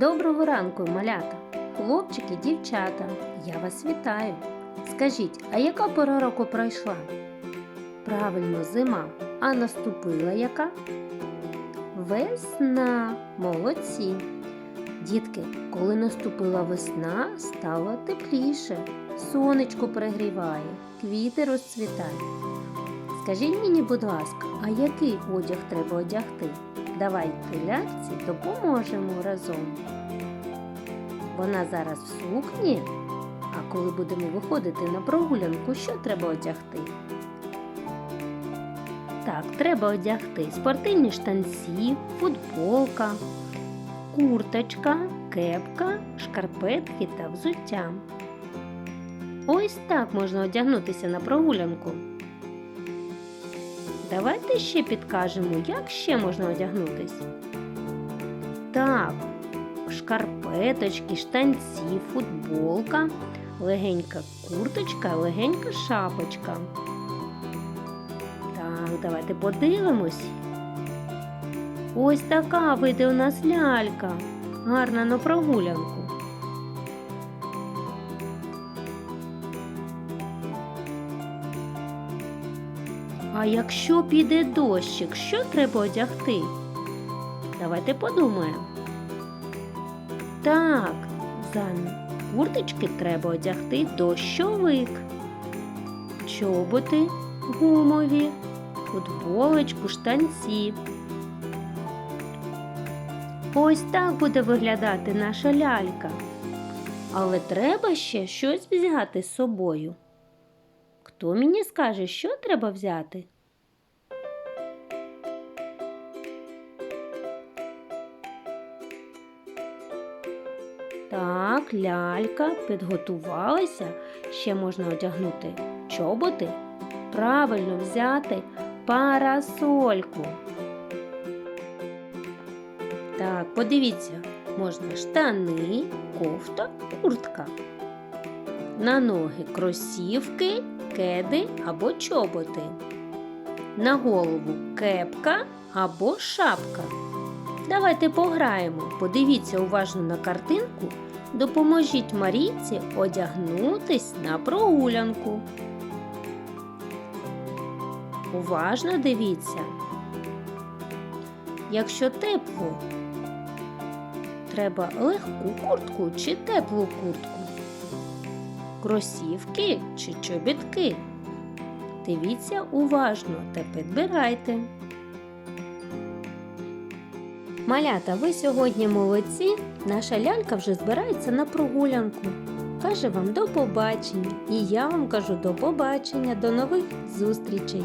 Доброго ранку, малята, хлопчики, дівчата. Я вас вітаю. Скажіть, а яка пора року пройшла? Правильно, зима. А наступила яка? Весна. Молодці. Дітки, коли наступила весна, стало тепліше. Сонечко перегріває, квіти розцвітають. Скажіть мені, будь ласка, а який одяг треба одягти? Давайте ляльці допоможемо разом. Вона зараз в сукні, а коли будемо виходити на прогулянку, що треба одягти? Так, треба одягти спортивні штанці, футболка, курточка, кепка, шкарпетки та взуття. Ось так можна одягнутися на прогулянку. Давайте ще підкажемо, як ще можна одягнутись. Так, шкарпеточки, штанці, футболка, легенька курточка, легенька шапочка. Так, давайте подивимось. Ось така вийде у нас лялька. Гарна на прогулянку. А якщо піде дощик, що треба одягти? Давайте подумаємо. Так, за курточки треба одягти дощовик, чоботи гумові, футболочку, штанці. Ось так буде виглядати наша лялька. Але треба ще щось взяти з собою. Хто мені скаже, що треба взяти? Так, лялька підготувалася. Ще можна одягнути чоботи. Правильно взяти парасольку. Так, подивіться, можна штани, кофта, куртка. На ноги кросівки, кеди або чоботи. На голову кепка або шапка. Давайте пограємо. Подивіться уважно на картинку. Допоможіть Марійці одягнутись на прогулянку. Уважно дивіться. Якщо тепло, треба легку куртку чи теплу куртку кросівки чи чобітки. Дивіться уважно та підбирайте. Малята, ви сьогодні молодці. Наша лялька вже збирається на прогулянку. Каже вам до побачення. І я вам кажу до побачення, до нових зустрічей.